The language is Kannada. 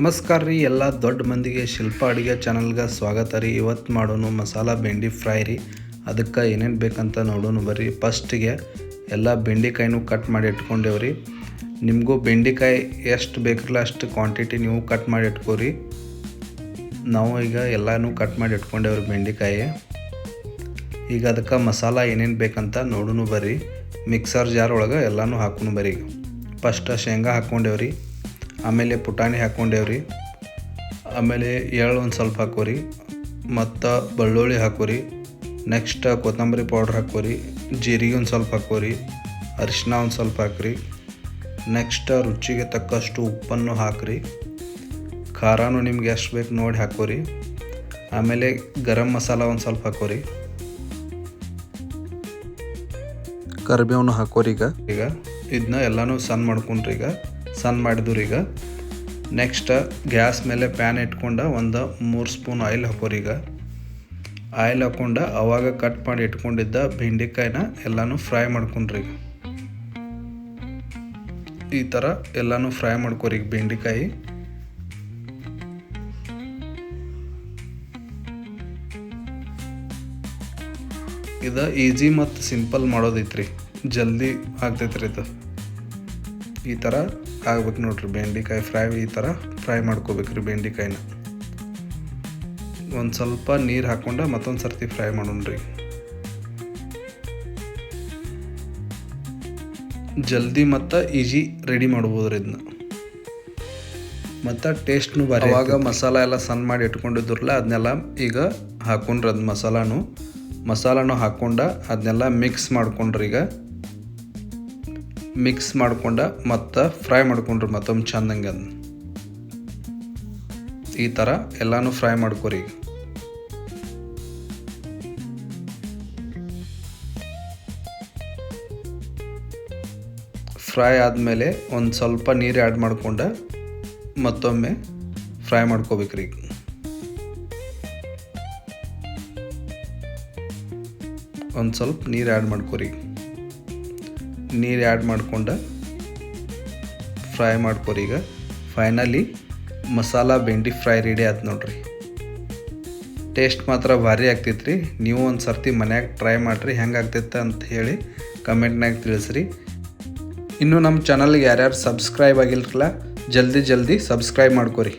ನಮಸ್ಕಾರ ರೀ, ಎಲ್ಲ ದೊಡ್ಡ ಮಂದಿಗೆ, ಶಿಲ್ಪ ಅಡುಗೆ ಚಾನಲ್ಗೆ ಸ್ವಾಗತ ರೀ. ಇವತ್ತು ಮಾಡೋನು ಮಸಾಲ ಬೆಂಡಿ ಫ್ರೈ ರೀ. ಅದಕ್ಕೆ ಏನೇನು ಬೇಕಂತ ನೋಡೋಣ ಬರ್ರಿ. ಫಸ್ಟಿಗೆ ಎಲ್ಲ ಬೆಂಡೆಕಾಯಿನೂ ಕಟ್ ಮಾಡಿ ಇಟ್ಕೊಂಡೇವ್ರಿ ನಿಮಗೂ ಬೆಂಡೆಕಾಯಿ ಎಷ್ಟು ಬೇಕಲ್ಲ ಅಷ್ಟು ಕ್ವಾಂಟಿಟಿ ನೀವು ಕಟ್ ಮಾಡಿ ಇಟ್ಕೋರಿ. ನಾವು ಈಗ ಎಲ್ಲನೂ ಕಟ್ ಮಾಡಿ ಇಟ್ಕೊಂಡೇವ್ರಿ ಬೆಂಡೆಕಾಯಿ. ಈಗ ಅದಕ್ಕೆ ಮಸಾಲ ಏನೇನು ಬೇಕಂತ ನೋಡೋಣ ಬರ್ರಿ. ಮಿಕ್ಸರ್ ಜಾರ್ ಒಳಗೆ ಎಲ್ಲನೂ ಹಾಕೋಣ ಬರ್ರಿ. ಫಸ್ಟ್ ಶೇಂಗಾ ಹಾಕ್ಕೊಂಡೇವ್ರಿ ಆಮೇಲೆ ಪುಟಾಣಿ ಹಾಕ್ಕೊಂಡೇವ್ರಿ. ಆಮೇಲೆ ಎಳ್ಳು ಒಂದು ಸ್ವಲ್ಪ ಹಾಕೋರಿ. ಮತ್ತು ಬೆಳ್ಳುಳ್ಳಿ ಹಾಕೋರಿ. ನೆಕ್ಸ್ಟ್ ಕೊತ್ತಂಬರಿ ಪೌಡ್ರ್ ಹಾಕೋರಿ. ಜೀರಿಗೆ ಒಂದು ಸ್ವಲ್ಪ ಹಾಕೋರಿ. ಅರಿಶಿನ ಒಂದು ಸ್ವಲ್ಪ ಹಾಕ್ರಿ. ನೆಕ್ಸ್ಟ್ ರುಚಿಗೆ ತಕ್ಕಷ್ಟು ಉಪ್ಪನ್ನು ಹಾಕ್ರಿ. ಖಾರನೂ ನಿಮ್ಗೆ ಎಷ್ಟು ಬೇಕು ನೋಡಿ ಹಾಕೋರಿ. ಆಮೇಲೆ ಗರಂ ಮಸಾಲ ಒಂದು ಸ್ವಲ್ಪ ಹಾಕೋರಿ. ಕರಿಬೇವನು ಹಾಕೋರಿ ಈಗ. ಈಗ ಇದನ್ನ ಎಲ್ಲನೂ ಸಣ್ಣ ಮಾಡ್ಕೊಂಡ್ರಿ ಈಗ. ಸಣ್ಣ ಮಾಡಿದ್ರು ಈಗ. ನೆಕ್ಸ್ಟ್ ಗ್ಯಾಸ್ ಮೇಲೆ ಪ್ಯಾನ್ ಇಟ್ಕೊಂಡು ಒಂದು ಮೂರು ಸ್ಪೂನ್ ಆಯಿಲ್ ಹಾಕೋರಿ ಈಗ. ಆಯಿಲ್ ಹಾಕ್ಕೊಂಡು ಅವಾಗ ಕಟ್ ಮಾಡಿ ಇಟ್ಕೊಂಡಿದ್ದ ಬೆಂಡೆಕಾಯಿನ ಎಲ್ಲನೂ ಫ್ರೈ ಮಾಡ್ಕೊಂಡ್ರಿ ಈಗ. ಈ ಥರ ಎಲ್ಲನೂ ಫ್ರೈ ಮಾಡ್ಕೋರಿ ಈಗ ಬೆಂಡೆಕಾಯಿ. ಇದು ಈಜಿ ಮತ್ತು ಸಿಂಪಲ್ ಮಾಡೋದೈತ್ರಿ ಜಲ್ದಿ ಆಗ್ತೈತ್ರಿ ಇದು. ಈ ಥರ ಆಗ್ಬೇಕು ನೋಡ್ರಿ ಬೆಂಡೆಕಾಯಿ ಫ್ರೈ ಈ ಥರ ಫ್ರೈ ಮಾಡ್ಕೋಬೇಕ್ರಿ ಬೆಂಡೆಕಾಯಿನ. ಒಂದು ಸ್ವಲ್ಪ ನೀರು ಹಾಕ್ಕೊಂಡು ಮತ್ತೊಂದು ಸರ್ತಿ ಫ್ರೈ ಮಾಡೋಣ್ರಿ ಜಲ್ದಿ ಮತ್ತು ಈಜಿ ರೆಡಿ ಮಾಡ್ಬೋದ್ರಿ ಇದನ್ನ ಮತ್ತು ಟೇಸ್ಟ್ನು ಬರ ಅವಾಗ ಮಸಾಲ ಎಲ್ಲ ಸಣ್ಣ ಮಾಡಿ ಇಟ್ಕೊಂಡಿದ್ರಲ್ಲ ಅದನ್ನೆಲ್ಲ ಈಗ ಹಾಕೊಂಡ್ರಿ ಅದು ಮಸಾಲಾನು. ಮಸಾಲಾನು ಹಾಕ್ಕೊಂಡು ಅದನ್ನೆಲ್ಲ ಮಿಕ್ಸ್ ಮಾಡ್ಕೊಂಡ್ರಿ ಈಗ. ಮಿಕ್ಸ್ ಮಾಡ್ಕೊಂಡ ಮತ್ತು ಫ್ರೈ ಮಾಡ್ಕೊಂಡ್ರಿ ಮತ್ತೊಮ್ಮೆ ಚಂದಂಗೆ ಈ ಥರ ಎಲ್ಲನೂ ಫ್ರೈ ಮಾಡ್ಕೊರಿ ಫ್ರೈ ಆದಮೇಲೆ ಒಂದು ಸ್ವಲ್ಪ ನೀರು ಆ್ಯಡ್ ಮಾಡ್ಕೊಂಡು ಮತ್ತೊಮ್ಮೆ ಫ್ರೈ ಮಾಡ್ಕೋಬೇಕ್ರಿ ಒಂದು ಸ್ವಲ್ಪ ನೀರು ಆ್ಯಡ್ ಮಾಡ್ಕೊರಿ ನೀರು ಆ್ಯಡ್ ಮಾಡ್ಕೊಂಡು ಫ್ರೈ ಮಾಡ್ಕೊರಿ ಈಗ. ಫೈನಲಿ ಮಸಾಲ ಬೆಂಡಿ ಫ್ರೈ ರೆಡಿ ಆಯ್ತು ನೋಡ್ರಿ. ಟೇಸ್ಟ್ ಮಾತ್ರ ಭಾರಿ ಆಗ್ತೈತ್ರಿ. ನೀವು ಒಂದು ಸರ್ತಿ ಮನ್ಯಾಗ ಟ್ರೈ ಮಾಡಿರಿ, ಹೆಂಗೆ ಆಗ್ತೈತೆ ಅಂತ ಹೇಳಿ ಕಮೆಂಟ್ನಾಗ ತಿಳಿಸ್ರಿ. ಇನ್ನು ನಮ್ಮ ಚಾನಲ್ಗೆ ಯಾರ್ಯಾರು ಸಬ್ಸ್ಕ್ರೈಬ್ ಆಗಿಲ್ರಲ್ಲ, ಜಲ್ದಿ ಜಲ್ದಿ ಸಬ್ಸ್ಕ್ರೈಬ್ ಮಾಡ್ಕೊರಿ.